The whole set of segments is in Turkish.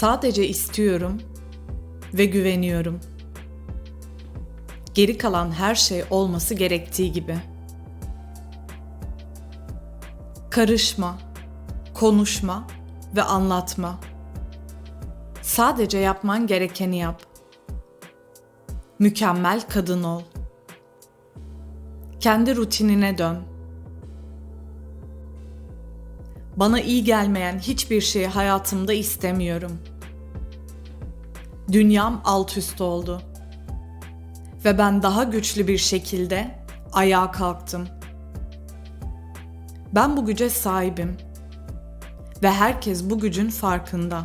Sadece istiyorum ve güveniyorum. Geri kalan her şey olması gerektiği gibi. Karışma, konuşma ve anlatma. Sadece yapman gerekeni yap. Mükemmel kadın ol. Kendi rutinine dön. Bana iyi gelmeyen hiçbir şeyi hayatımda istemiyorum. Dünyam alt üst oldu. Ve ben daha güçlü bir şekilde ayağa kalktım. Ben bu güce sahibim. Ve herkes bu gücün farkında.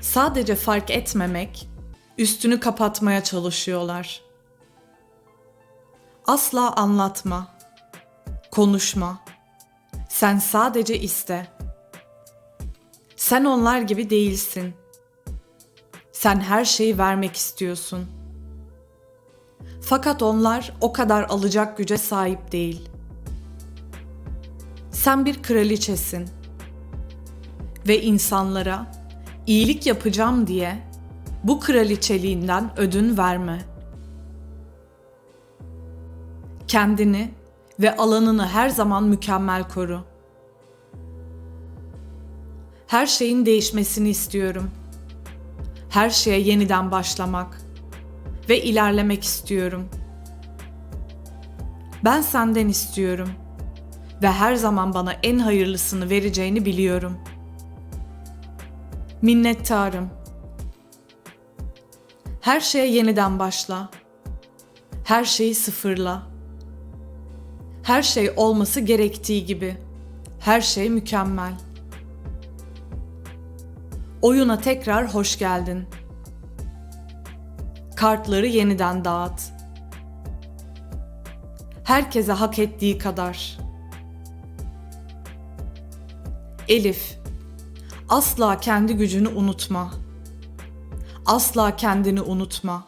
Sadece fark etmemek, üstünü kapatmaya çalışıyorlar. Asla anlatma, konuşma. Sen sadece iste. Sen onlar gibi değilsin. Sen her şeyi vermek istiyorsun. Fakat onlar o kadar alacak güce sahip değil. Sen bir kraliçesin ve insanlara iyilik yapacağım diye bu kraliçeliğinden ödün verme. Kendini ve alanını her zaman mükemmel koru. Her şeyin değişmesini istiyorum. Her şeye yeniden başlamak ve ilerlemek istiyorum. Ben senden istiyorum ve her zaman bana en hayırlısını vereceğini biliyorum. Minnettarım. Her şeye yeniden başla. Her şeyi sıfırla. Her şey olması gerektiği gibi. Her şey mükemmel. Oyuna tekrar hoş geldin. Kartları yeniden dağıt. Herkese hak ettiği kadar. Elif, asla kendi gücünü unutma. Asla kendini unutma.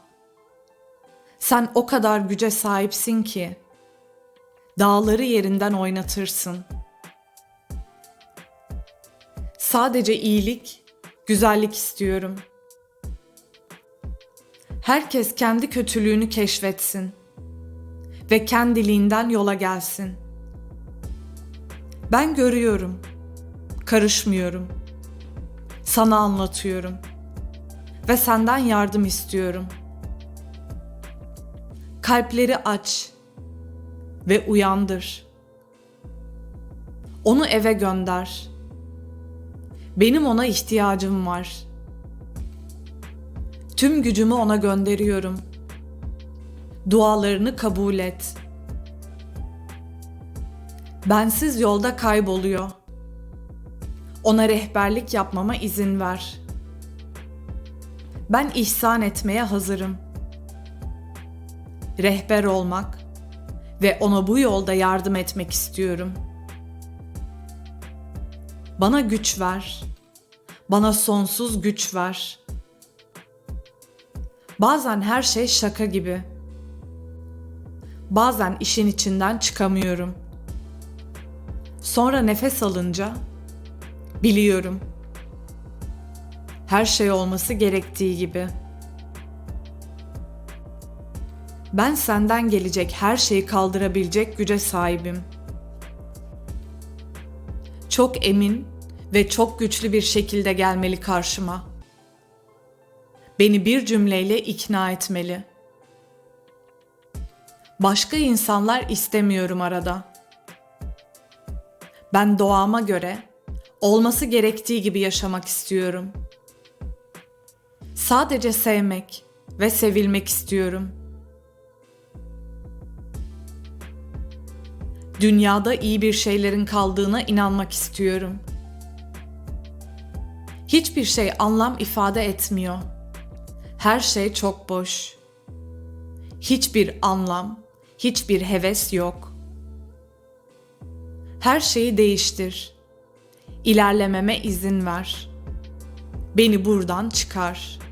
Sen o kadar güce sahipsin ki dağları yerinden oynatırsın. Sadece iyilik, güzellik istiyorum. Herkes kendi kötülüğünü keşfetsin ve kendiliğinden yola gelsin. Ben görüyorum, karışmıyorum. Sana anlatıyorum ve senden yardım istiyorum. Kalpleri aç ve uyandır. Onu eve gönder. Benim ona ihtiyacım var. Tüm gücümü ona gönderiyorum. Dualarını kabul et. Bensiz yolda kayboluyor. Ona rehberlik yapmama izin ver. Ben ihsan etmeye hazırım. Rehber olmak ve ona bu yolda yardım etmek istiyorum. Bana güç ver. Bana sonsuz güç ver. Bazen her şey şaka gibi. Bazen işin içinden çıkamıyorum. Sonra nefes alınca biliyorum. Her şey olması gerektiği gibi.'' Ben senden gelecek her şeyi kaldırabilecek güce sahibim. Çok emin ve çok güçlü bir şekilde gelmeli karşıma. Beni bir cümleyle ikna etmeli. Başka insanlar istemiyorum arada. Ben doğama göre olması gerektiği gibi yaşamak istiyorum. Sadece sevmek ve sevilmek istiyorum.'' Dünyada iyi bir şeylerin kaldığına inanmak istiyorum. Hiçbir şey anlam ifade etmiyor. Her şey çok boş. Hiçbir anlam, hiçbir heves yok. Her şeyi değiştir. İlerlememe izin ver. Beni buradan çıkar.''